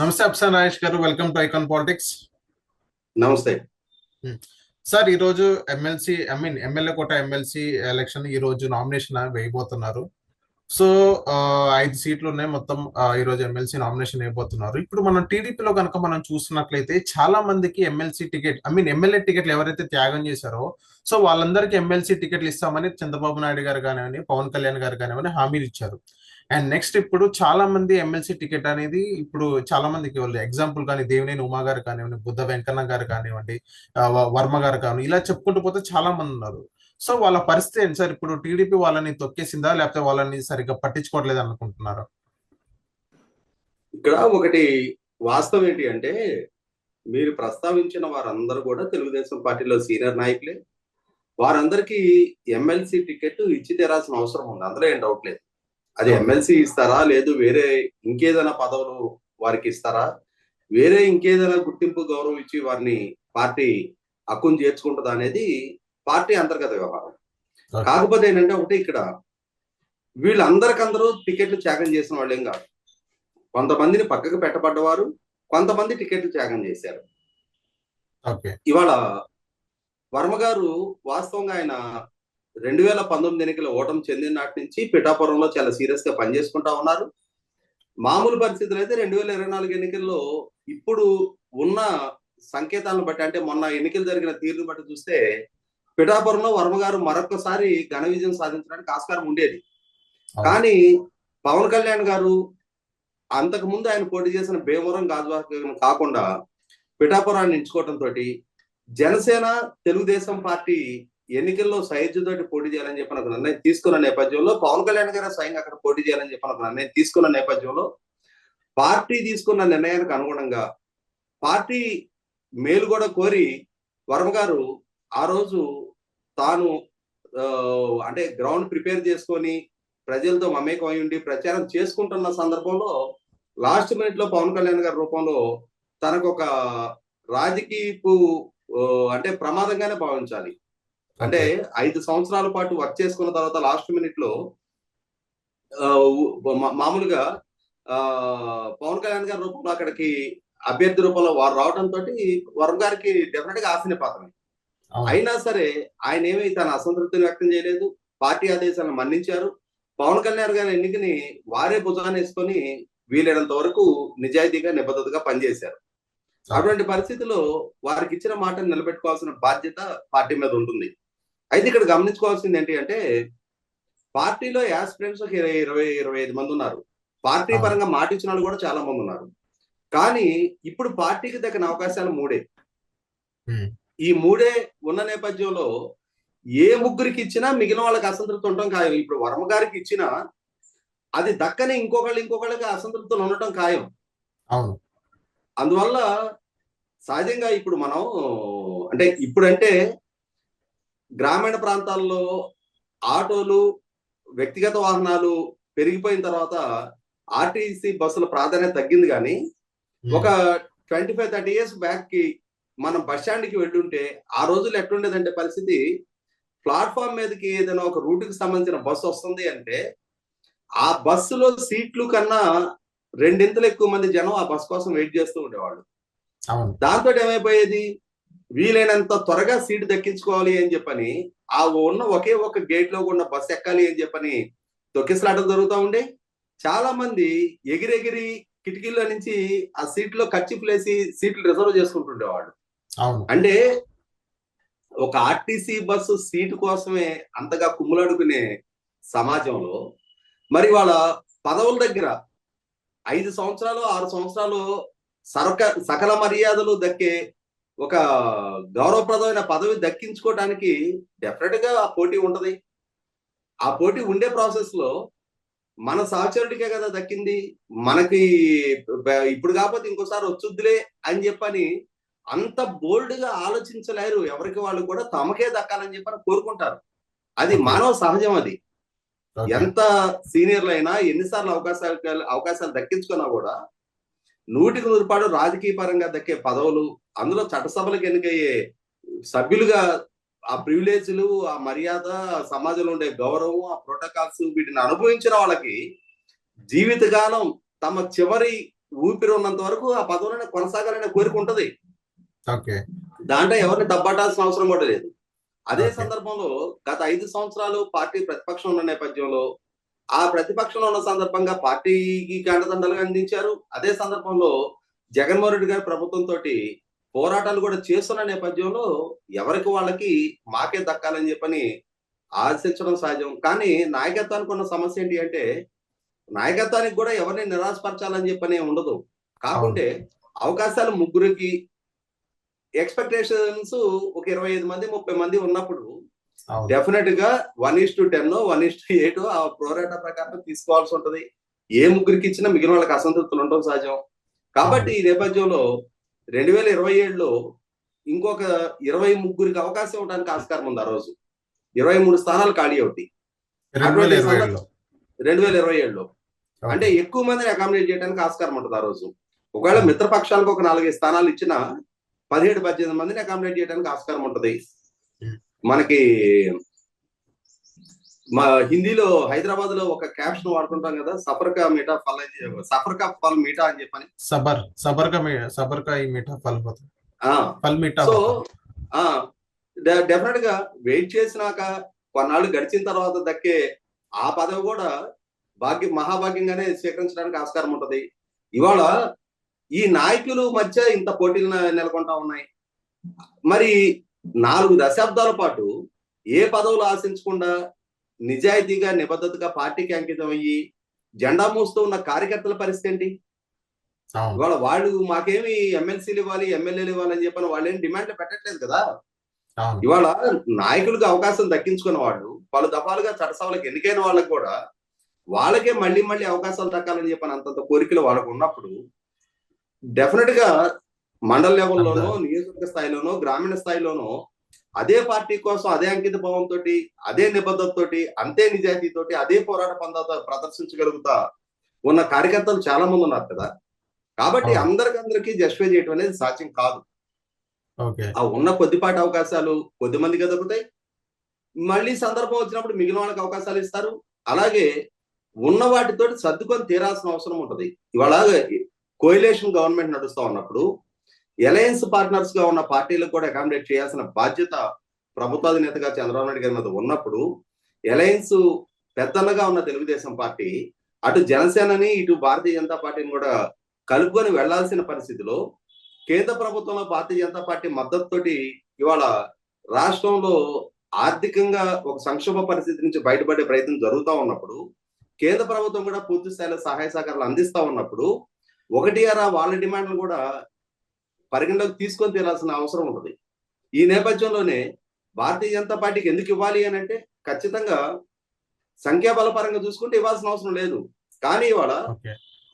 నమస్తే అప్సన్ Rajesh garu welcome to Icon Politics. నమస్తే. Sir ఈ రోజు MLC I mean MLA quota MLC election ఈ రోజు నామినేషన్ వేయబోతున్నారు. సో ఐదు సీట్లు ఉన్నాయి. మొత్తం ఈ రోజు ఎమ్మెల్సీ నామినేషన్ వేయబోతున్నారు. ఇప్పుడు మనం టీడీపీలో కనుక మనం చూస్తున్నట్లయితే చాలా మందికి MLC ticket I mean MLA టికెట్లు ఎవరైతే త్యాగం చేశారో సో వాళ్ళందరికీ ఎమ్మెల్సీ టికెట్లు ఇస్తామని చంద్రబాబు నాయుడు గారు కానివ్వండి పవన్ కళ్యాణ్ గారు కానివ్వండి హామీలు ఇచ్చారు. అండ్ నెక్స్ట్ ఇప్పుడు చాలా మంది ఎమ్మెల్సీ టికెట్ అనేది ఇప్పుడు చాలా మందికి వాళ్ళు ఎగ్జాంపుల్ కానీ దేవినేని ఉమా గారు కానివ్వండి బుద్ధ వెంకన్న గారు కానివ్వండి వర్మ గారు కానివ్వండి ఇలా చెప్పుకుంటూ పోతే చాలా మంది ఉన్నారు. సో వాళ్ళ పరిస్థితి ఏంటి సార్? ఇప్పుడు టీడీపీ వాళ్ళని తొక్కేసిందా? లేకపోతే వాళ్ళని సరిగ్గా పట్టించుకోవట్లేదు అనుకుంటున్నారు? ఇక్కడ ఒకటి వాస్తవం ఏంటి అంటే మీరు ప్రస్తావించిన వారందరూ కూడా తెలుగుదేశం పార్టీలో సీనియర్ నాయకులే. వారందరికీ ఎమ్మెల్సీ టికెట్ ఇచ్చి తీరాల్సిన అవసరం ఉంది. అందులో ఏం డౌట్ లేదు. అది ఎమ్మెల్సీ ఇస్తారా? లేదు వేరే ఇంకేదైనా పదవులు వారికి ఇస్తారా? వేరే ఇంకేదైనా గుర్తింపు గౌరవం ఇచ్చి వారిని పార్టీ హక్కును చేర్చుకుంటుందా అనేది పార్టీ అంతర్గత వ్యవహారం. కాకపోతే ఏంటంటే ఒకటి ఇక్కడ వీళ్ళందరికందరూ టికెట్లు త్యాగం చేసిన వాళ్ళేం కాదు. కొంతమందిని పక్కకు పెట్టబడ్డవారు కొంతమంది టికెట్లు త్యాగం చేశారు. ఇవాళ వర్మ గారు వాస్తవంగా ఆయన రెండు వేల పంతొమ్మిది ఎన్నికల ఓటమి చెందిన నాటి నుంచి పిఠాపురంలో చాలా సీరియస్గా పనిచేసుకుంటా ఉన్నారు. మామూలు పరిస్థితులు అయితే రెండు వేల ఇరవై నాలుగు ఎన్నికల్లో ఇప్పుడు ఉన్న సంకేతాలను బట్టి అంటే మొన్న ఎన్నికలు జరిగిన తీరును బట్టి చూస్తే పిఠాపురంలో వర్మ గారు మరొకసారి ఘన విజయం సాధించడానికి ఆస్కారం ఉండేది. కానీ పవన్ కళ్యాణ్ గారు అంతకు ముందు ఆయన పోటీ చేసిన భీమవరం గాజువాక కాకుండా పిఠాపురాన్ని ఎంచుకోవడంతో జనసేన తెలుగుదేశం పార్టీ ఎన్నికల్లో సైజుతోటి పోటీ చేయాలని చెప్పిన ఒక నిర్ణయం తీసుకున్న నేపథ్యంలో పవన్ కళ్యాణ్ గారు స్వయంగా అక్కడ పోటీ చేయాలని చెప్పిన ఒక నిర్ణయం తీసుకున్న నేపథ్యంలో పార్టీ తీసుకున్న నిర్ణయానికి అనుగుణంగా పార్టీ మేలు కూడా కోరి వర్మ గారు ఆ రోజు తాను అంటే గ్రౌండ్ ప్రిపేర్ చేసుకొని ప్రజలతో మమేకం అయి ఉండి ప్రచారం చేసుకుంటున్న సందర్భంలో లాస్ట్ మినిట్లో పవన్ కళ్యాణ్ గారి రూపంలో తనకు ఒక రాజకీయపు అంటే ప్రమాదంగానే భావించాలి. అంటే ఐదు సంవత్సరాల పాటు వర్క్ చేసుకున్న తర్వాత లాస్ట్ మినిట్లో మామూలుగా ఆ పవన్ కళ్యాణ్ గారి రూపంలో అక్కడికి అభ్యర్థి రూపంలో వారు రావడంతో వరం గారికి డెఫినెట్గా ఆశని పాత్రమే. అయినా సరే ఆయన ఏమీ తన అసంతృప్తిని వ్యక్తం చేయలేదు. పార్టీ ఆదేశాలను మన్నించారు. పవన్ కళ్యాణ్ గారి ఎన్నికని వారే భుజాన్ని వేసుకొని వీలైనంత వరకు నిజాయితీగా నిబద్ధతగా పనిచేశారు. అటువంటి పరిస్థితిలో వారికి ఇచ్చిన మాటను నిలబెట్టుకోవాల్సిన బాధ్యత పార్టీ మీద ఉంటుంది. అయితే ఇక్కడ గమనించుకోవాల్సింది ఏంటి అంటే పార్టీలో యాస్పిరెంట్స్ ఒక ఇరవై ఇరవై ఇరవై ఐదు మంది ఉన్నారు. పార్టీ. పరంగా మాట ఇచ్చిన వాళ్ళు కూడా చాలా మంది ఉన్నారు. కానీ ఇప్పుడు పార్టీకి దక్కిన అవకాశాలు మూడే. ఈ మూడే ఉన్న నేపథ్యంలో ఏ ముగ్గురికి ఇచ్చినా మిగిలిన వాళ్ళకి అసంతృప్తి ఉండటం ఖాయం. ఇప్పుడు వర్మ గారికి ఇచ్చినా అది దక్కని ఇంకొకళ్ళు ఇంకొకళ్ళకి అసంతృప్తులు ఉండటం ఖాయం. అవును. అందువల్ల సహజంగా ఇప్పుడు మనం అంటే ఇప్పుడంటే గ్రామీణ ప్రాంతాల్లో ఆటోలు వ్యక్తిగత వాహనాలు పెరిగిపోయిన తర్వాత ఆర్టీసీ బస్సుల ప్రాధాన్యత తగ్గింది కానీ ఒక ట్వంటీ ఫైవ్ థర్టీ ఇయర్స్ బ్యాక్కి మనం బస్ స్టాండ్కి వెళ్ళుంటే ఆ రోజులు ఎట్లుండేదంటే పరిస్థితి ప్లాట్ఫామ్ మీదకి ఏదైనా ఒక రూట్కి సంబంధించిన బస్సు వస్తుంది అంటే ఆ బస్సులో సీట్లు కన్నా రెండింతలు ఎక్కువ మంది జనం ఆ బస్ కోసం వెయిట్ చేస్తూ ఉండేవాళ్ళు. దాంతో ఏమైపోయేది? వీలైనంత త్వరగా సీటు దక్కించుకోవాలి అని చెప్పని ఆ ఉన్న ఒకే ఒక గేట్లో ఉన్న బస్ ఎక్కాలి అని చెప్పని తొక్కిసలాటలు జరుగుతూ ఉండే. చాలా మంది ఎగిరెగిరి కిటికీలో నుంచి ఆ సీట్లో కచ్చిపులేసి సీట్లు రిజర్వ్ చేసుకుంటుండేవాళ్ళు. అవును. అంటే ఒక ఆర్టీసీ బస్సు సీటు కోసమే అంతగా కుమ్ములాడుకునే సమాజంలో మరి వాళ్ళ పదవుల దగ్గర ఐదు సంవత్సరాలు ఆరు సంవత్సరాలు సరక సకల మర్యాదలు దక్కే ఒక గౌరవప్రదమైన పదవి దక్కించుకోవడానికి డెఫినెట్గా ఆ పోటీ ఉంటది ఆ పోటీ ఉండే ప్రాసెస్లో మన సహచరుడికే కదా దక్కింది మనకి ఇప్పుడు కాకపోతే ఇంకోసారి వచ్చుద్దిలే అని చెప్పని అంత బోల్డ్గా ఆలోచించలేరు ఎవరికి వాళ్ళు కూడా తమకే దక్కాలని చెప్పని కోరుకుంటారు అది. మానవ సహజం అది. ఎంత సీనియర్లు అయినా ఎన్నిసార్లు అవకాశాలు అవకాశాలు దక్కించుకున్నా కూడా నూటికి నూరుపాడు రాజకీయ పరంగా దక్కే పదవులు అందులో చట్టసభలకు ఎన్నికయ్యే సభ్యులుగా ఆ ప్రివిలేజ్లు ఆ మర్యాద సమాజంలో ఉండే గౌరవం ఆ ప్రోటోకాల్స్ వీటిని అనుభవించిన వాళ్ళకి జీవితకాలం తమ చివరి ఊపిరి ఉన్నంత వరకు ఆ పదవులను కొనసాగాలనే కోరిక ఉంటది. దాంట్లో ఎవరిని దబ్బాటాల్సిన అవసరం కూడా లేదు. అదే. సందర్భంలో గత ఐదు సంవత్సరాలు పార్టీ ప్రతిపక్షం ఉన్న నేపథ్యంలో ఆ ప్రతిపక్షంలో ఉన్న సందర్భంగా పార్టీకి కండదండలుగా అందించారు. అదే సందర్భంలో జగన్మోహన్ రెడ్డి గారి ప్రభుత్వంతో పోరాటాలు కూడా చేస్తున్న నేపథ్యంలో ఎవరికి వాళ్ళకి మాకే దక్కాలని చెప్పని ఆశించడం సహజం. కానీ నాయకత్వానికి ఉన్న సమస్య ఏంటి అంటే నాయకత్వానికి కూడా ఎవరిని నిరాశపరచాలని చెప్పని ఉండదు. కాకుంటే అవకాశాలు ముగ్గురికి ఎక్స్పెక్టేషన్స్ ఒక ఇరవై ఐదు మంది ముప్పై మంది ఉన్నప్పుడు డెఫినెట్గా one is to ten one is to eight ఆ ప్రోరేటా ప్రకారం తీసుకోవాల్సి ఉంటది. ఏ ముగ్గురికి ఇచ్చినా మిగిలిన వాళ్ళకి అసంతృప్తులు ఉండడం సహజం. కాబట్టి ఈ నేపథ్యంలో రెండు వేల ఇరవై ఏడులో ఇంకొక ఇరవై ముగ్గురికి అవకాశం ఇవ్వడానికి ఆస్కారం ఉంది ఆ రోజు. ఇరవై మూడు స్థానాలు ఖాళీ అవుతాయి రెండు వేల ఇరవై ఏడులో. అంటే ఎక్కువ మందిని అకామిడేట్ చేయడానికి ఆస్కారం ఉంటుంది ఆ రోజు. ఒకవేళ మిత్రపక్షాలకు ఒక నాలుగైదు స్థానాలు ఇచ్చిన పదిహేడు పద్దెనిమిది మందిని అకామిడేట్ చేయడానికి ఆస్కారం ఉంటది. మనకి మా హిందీలో హైదరాబాద్లో ఒక క్యాప్షన్ వాడుకుంటాం కదా సఫర్ కా మీఠా ఫల్ సఫర్ కా ఫల్ మీఠా అని చెప్పని. సబర్ సబర్ కా సబర్ కా ఈ మీఠా ఫల్ ఫల్ మీఠా సో డెఫినెట్గా వెయిట్ చేసినాక కొన్నాళ్ళు గడిచిన తర్వాత దక్కే ఆ పదవి కూడా భాగ్యం మహాభాగ్యంగానే స్వీకరించడానికి ఆస్కారం ఉంటది. ఇవాళ ఈ నాయకులు మధ్య ఇంత పోటీలు నెలకొంటా ఉన్నాయి. మరి నాలుగు దశాబ్దాల పాటు ఏ పదవులు ఆశించకుండా నిజాయితీగా నిబద్ధతగా పార్టీకి అంకితం అయ్యి జెండా మూస్తూ ఉన్న కార్యకర్తల పరిస్థితి ఏంటి? ఇవాళ వాళ్ళు మాకేమి ఎమ్మెల్సీలు ఇవ్వాలి ఎమ్మెల్యేలు ఇవ్వాలని చెప్పని వాళ్ళు ఏం డిమాండ్ పెట్టట్లేదు కదా? ఇవాళ నాయకులకు అవకాశం దక్కించుకున్న వాళ్ళు పలు దఫాలుగా చట్టసభలకు ఎన్నికైన వాళ్ళకి కూడా వాళ్ళకే మళ్ళీ మళ్ళీ అవకాశాలు దక్కాలని చెప్పని అంతంత కోరికలు వాళ్ళకు ఉన్నప్పుడు డెఫినెట్గా మండల లెవెల్లోనో నియోజకవర్గ స్థాయిలోనో గ్రామీణ స్థాయిలోనో అదే పార్టీ కోసం అదే అంకిత భావంతో అదే నిబద్ధతతోటి అంతే నిజాయితీతోటి అదే పోరాట పందాత ప్రదర్శించగలుగుతా ఉన్న కార్యకర్తలు చాలా మంది ఉన్నారు కదా. కాబట్టి. అందరికందరికీ జస్టిఫై చేయడం అనేది సాధ్యం కాదు. ఆ ఉన్న కొద్దిపాటి అవకాశాలు కొద్ది మందికి దొరుకుతాయి. మళ్ళీ సందర్భం వచ్చినప్పుడు మిగిలిన వాళ్ళకి అవకాశాలు ఇస్తారు. అలాగే ఉన్న వాటితో సర్దుకొని తీరాల్సిన అవసరం ఉంటది. ఇవాళ కోయిలేషన్ గవర్నమెంట్ నడుస్తా ఉన్నప్పుడు ఎలయన్స్ పార్ట్నర్స్గా ఉన్న పార్టీలకు కూడా అకామిడేట్ చేయాల్సిన బాధ్యత ప్రభుత్వాధినేతగా చంద్రబాబు నాయుడు గారి మీద ఉన్నప్పుడు ఎలయన్స్ పెద్దన్నగా ఉన్న తెలుగుదేశం పార్టీ అటు జనసేనని ఇటు భారతీయ జనతా పార్టీని కూడా కలుపుకొని వెళ్ళాల్సిన పరిస్థితిలో కేంద్ర ప్రభుత్వంలో భారతీయ జనతా పార్టీ మద్దతుతోటి ఇవాళ రాష్ట్రంలో ఆర్థికంగా ఒక సంక్షోభ పరిస్థితి నుంచి బయటపడే ప్రయత్నం జరుగుతూ ఉన్నప్పుడు కేంద్ర ప్రభుత్వం కూడా పూర్తి స్థాయిలో సహాయ సహకారాలు అందిస్తా ఉన్నప్పుడు ఒకటి అరా వాళ్ళ డిమాండ్లు కూడా పరిగణలోకి తీసుకొని తీరాల్సిన అవసరం ఉంటుంది ఈ నేపథ్యంలోనే భారతీయ జనతా పార్టీకి ఎందుకు ఇవ్వాలి అని అంటే ఖచ్చితంగా సంఖ్యాబల పరంగా చూసుకుంటే ఇవ్వాల్సిన అవసరం లేదు. కానీ ఇవాళ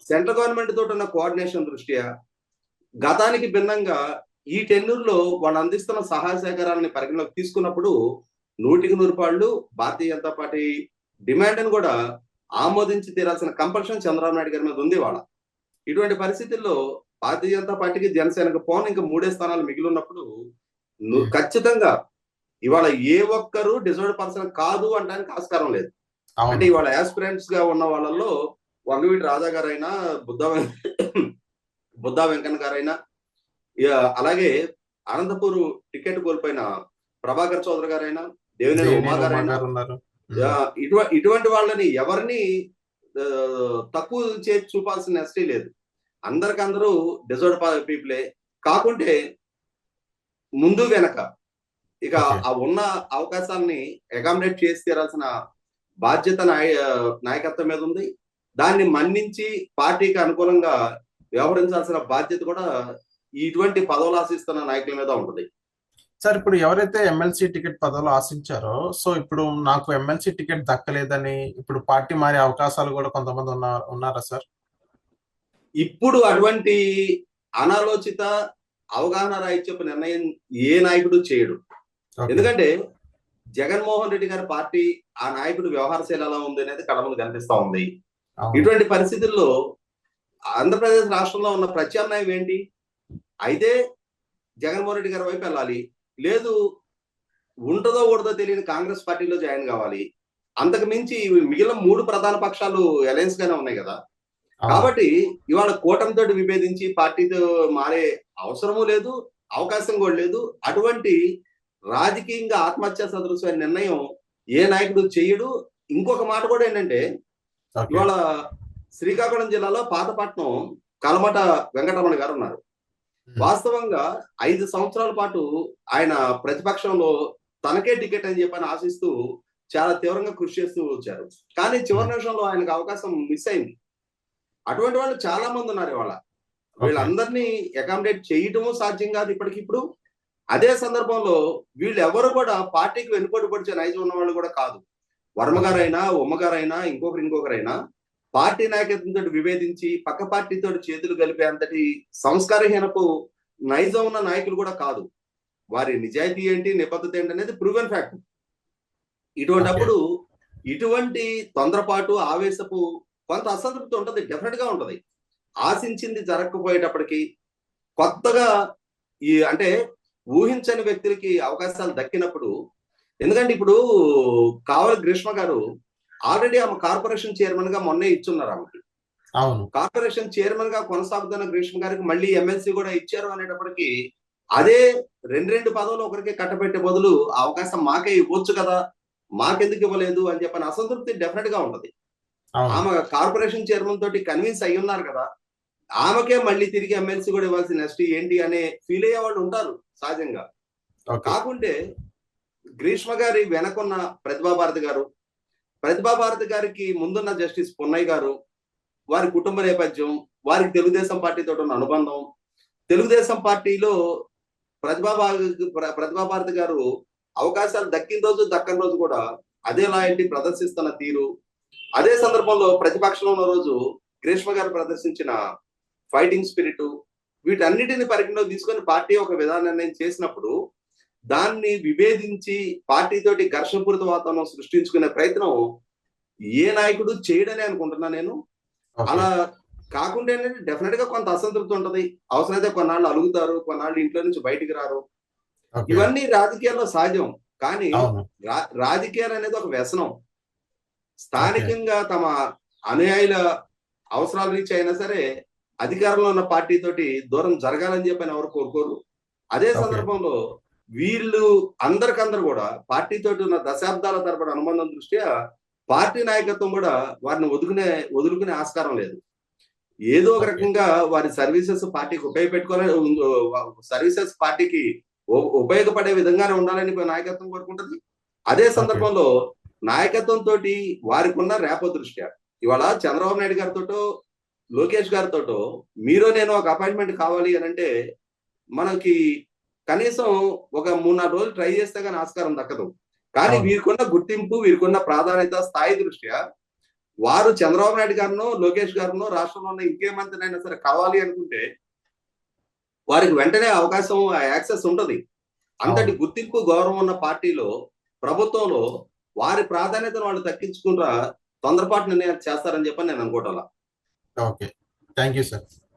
సెంట్రల్ గవర్నమెంట్ తోటి ఉన్న కోఆర్డినేషన్ దృష్ట్యా గతానికి భిన్నంగా ఈ టెన్యూర్లో వాళ్ళు అందిస్తున్న సహాయ సహకారాలని పరిగణలోకి తీసుకున్నప్పుడు నూటికి నూరు పాళ్ళు భారతీయ జనతా పార్టీ డిమాండ్ అని కూడా ఆమోదించి తీరాల్సిన కంపల్షన్ చంద్రబాబు నాయుడు గారి మీద ఉంది వాళ్ళ ఇటువంటి పరిస్థితుల్లో భారతీయ జనతా పార్టీకి జనసేనకు పోను ఇంకా మూడే స్థానాలు మిగిలి ఉన్నప్పుడు ను- Hmm. ఖచ్చితంగా ఇవాళ ఏ ఒక్కరు డిజర్వ్డ్ పర్సన్ కాదు అనడానికి ఆస్కారం లేదు. అంటే ఇవాళ ఆస్పిరెంట్స్గా ఉన్న వాళ్ళల్లో వంగవీటి రాజా గారైనా బుద్ధ బుద్ధా వెంకన్న గారైనా అలాగే అనంతపూర్ టికెట్ కోల్పోయిన ప్రభాకర్ చౌదరి గారైనా దేవినేని ఉమా గారైనా ఇటువ- ఇటువంటి వాళ్ళని ఎవరిని తక్కువ చేసి చూపాల్సిన నెస్టీ లేదు. అందరికందరూ డిజర్వ్డ్ పీపులే కాకుంటే ముందు వెనక. ఇక. ఆ ఉన్న అవకాశాలని అకామిడేట్ చేసి తీరాల్సిన బాధ్యత నాయ నాయకత్వం మీద ఉంది. దాన్ని మన్నించి పార్టీకి అనుకూలంగా వ్యవహరించాల్సిన బాధ్యత కూడా ఇటువంటి పదవులు ఆశిస్తున్న నాయకుల మీద ఉంటుంది. సార్ ఇప్పుడు ఎవరైతే ఎమ్మెల్సీ టికెట్ పదవులు ఆశించారో సో ఇప్పుడు నాకు ఎమ్మెల్సీ టికెట్ దక్కలేదని ఇప్పుడు పార్టీ మారే అవకాశాలు కూడా కొంతమంది ఉన్నా ఉన్నారా సార్? ఇప్పుడు అటువంటి అనాలోచిత అవగాహన రాహిత్యపు నిర్ణయం ఏ నాయకుడు చేయడు. ఎందుకంటే జగన్మోహన్ రెడ్డి గారి పార్టీ ఆ నాయకుడు వ్యవహార శైలి ఎలా ఉంది అనేది ముందు కనిపిస్తా ఉంది. ఇటువంటి పరిస్థితుల్లో ఆంధ్రప్రదేశ్ రాష్ట్రంలో ఉన్న ప్రత్యామ్నాయం ఏంటి అయితే జగన్మోహన్ రెడ్డి గారి వైపు వెళ్ళాలి లేదు ఉంటుందో ఉండదో తెలియని కాంగ్రెస్ పార్టీలో జాయిన్ కావాలి అంతకు మించి మిగిలిన మూడు ప్రధాన పక్షాలు అలయన్స్ గానే ఉన్నాయి కదా. కాబట్టి ఇవాళ కూటమితో విభేదించి పార్టీతో మారే అవసరము లేదు అవకాశం కూడా లేదు. అటువంటి రాజకీయంగా ఆత్మహత్య సదృశమైన నిర్ణయం ఏ నాయకుడు చేయడు. ఇంకొక మాట కూడా ఏంటంటే. ఇవాళ శ్రీకాకుళం జిల్లాలో పాతపట్నం కలమట వెంకటరమణ గారు ఉన్నారు. వాస్తవంగా ఐదు సంవత్సరాల పాటు ఆయన ప్రతిపక్షంలో తనకే టికెట్ అని చెప్పని ఆశిస్తూ చాలా తీవ్రంగా కృషి చేస్తూ వచ్చారు. కానీ చివరి నిమిషంలో ఆయనకు అవకాశం మిస్ అయింది. అటువంటి వాళ్ళు చాలా మంది ఉన్నారు ఇవాళ. వీళ్ళందరినీ అకామిడేట్ చేయటము సాధ్యం కాదు ఇప్పటికిప్పుడు అదే సందర్భంలో వీళ్ళు ఎవరు కూడా పార్టీకి వెనుకోటి పొడిచే నైజం ఉన్న వాళ్ళు కూడా కాదు. వర్మ గారైనా ఉమ్మ గారైనా ఇంకొకరు ఇంకొకరైనా పార్టీ నాయకత్వంతో విభేదించి పక్క పార్టీతో చేతులు కలిపే అంతటి సంస్కారహీనపు నైజం ఉన్న నాయకులు కూడా కాదు. వారి నిజాయితీ ఏంటి నిబద్ధత ఏంటి అనేది ప్రూవెన్ ఫ్యాక్ట్ ఇటువంటప్పుడు ఇటువంటి తొందరపాటు ఆవేశపు కొంత అసంతృప్తి ఉంటది డెఫినెట్గా ఉంటది. ఆశించింది జరగకపోయేటప్పటికి కొత్తగా ఈ అంటే ఊహించని వ్యక్తులకి అవకాశాలు దక్కినప్పుడు ఎందుకంటే ఇప్పుడు కావలి గ్రీష్మ గారు ఆల్రెడీ ఆమె కార్పొరేషన్ చైర్మన్గా మొన్నే ఇచ్చున్నారు ఆమెకి. అవును. కార్పొరేషన్ చైర్మన్గా కొనసాగుతున్న గ్రీష్మ గారికి మళ్ళీ ఎమ్మెల్సీ కూడా ఇచ్చారు అనేటప్పటికి అదే రెండు రెండు పదవులు ఒకరికి కట్టబెట్టే బదులు అవకాశం మాకే ఇవ్వచ్చు కదా మాకెందుకు ఇవ్వలేదు అని చెప్పని అసంతృప్తి డెఫినెట్గా ఉంటది. ఆమె కార్పొరేషన్ చైర్మన్ తోటి కన్విన్స్ అయి ఉన్నారు కదా. ఆమెకే మళ్ళీ తిరిగి ఎమ్మెల్సీ కూడా ఇవ్వాల్సిన నెక్స్ట్ ఏంటి అనే ఫీల్ అయ్యే వాళ్ళు ఉంటారు సహజంగా. కాకుంటే గ్రీష్మ గారి వెనకున్న ప్రతిభా భారతి గారు ప్రతిభా భారతి గారికి ముందున్న జస్టిస్ పొన్నయ్య గారు వారి కుటుంబ నేపథ్యం వారికి తెలుగుదేశం పార్టీతో ఉన్న అనుబంధం తెలుగుదేశం పార్టీలో ప్రతిభా భారతి గారు అవకాశాలు దక్కిన రోజు దక్కని రోజు కూడా అదే లాయల్టీ ప్రదర్శిస్తున్న తీరు అదే సందర్భంలో ప్రతిపక్షంలో ఉన్న రోజు గ్రీష్మ గారు ప్రదర్శించిన ఫైటింగ్ స్పిరిట్ వీటన్నిటిని పరిగణలోకి తీసుకొని పార్టీ ఒక విధాన నిర్ణయం చేసినప్పుడు దాన్ని విభేదించి పార్టీతోటి ఘర్షణపూరిత వాతావరణం సృష్టించుకునే ప్రయత్నం ఏ నాయకుడు చేయడని అనుకుంటున్నా నేను. అలా కాకుండా ఏంటంటే డెఫినెట్గా కొంత అసంతృప్తి ఉంటది. అవసరమైతే కొన్నాళ్ళు అలుగుతారు కొన్నాళ్ళు ఇంట్లో నుంచి బయటికి రారు. ఇవన్నీ రాజకీయాల్లో సహజం కానీ రాజకీయాలు అనేది ఒక వ్యసనం. స్థానికంగా తమ అనుయాయుల అవసరాల రీచ్ అయినా సరే అధికారంలో ఉన్న పార్టీ తోటి దూరం జరగాలని చెప్పని ఎవరు కోరుకోరు. అదే. సందర్భంలో వీళ్ళు అందరికందరు కూడా పార్టీ తోటి ఉన్న దశాబ్దాల తరబడి అనుబంధం దృష్ట్యా పార్టీ నాయకత్వం కూడా వారిని వదుకునే వదులుకునే ఆస్కారం లేదు. ఏదో ఒక. రకంగా వారి సర్వీసెస్ పార్టీకి ఉపయోగపెట్టుకోవాలని సర్వీసెస్ పార్టీకి ఉపయోగపడే విధంగానే ఉండాలని నాయకత్వం కోరుకుంటుంది. అదే సందర్భంలో నాయకత్వం తోటి వారికి ఉన్న రేపో దృష్ట్యా ఇవాళ చంద్రబాబు నాయుడు గారితోటో లోకేష్ గారితోటో మీరు నేను ఒక అపాయింట్మెంట్ కావాలి అని అంటే మనకి కనీసం ఒక మూడు నాలుగు రోజులు ట్రై చేస్తే కానీ ఆస్కారం దక్కదు కానీ. వీరికున్న గుర్తింపు వీరికున్న ప్రాధాన్యత స్థాయి దృష్ట్యా వారు చంద్రబాబు నాయుడు గారినో లోకేష్ గారినో రాష్ట్రంలో ఉన్న ఇంకే మంత్రినైనా సరే కావాలి అనుకుంటే వారికి వెంటనే అవకాశం యాక్సెస్ ఉంటది అంతటి. గుర్తింపు గౌరవం ఉన్న పార్టీలో ప్రభుత్వంలో వారి ప్రాధాన్యతను వాళ్ళు తగ్గించుకుంటా తొందరపాటు నిర్ణయాలు చేస్తారని చెప్పని నేను అనుకోవటం ఓకే. Thank you sir.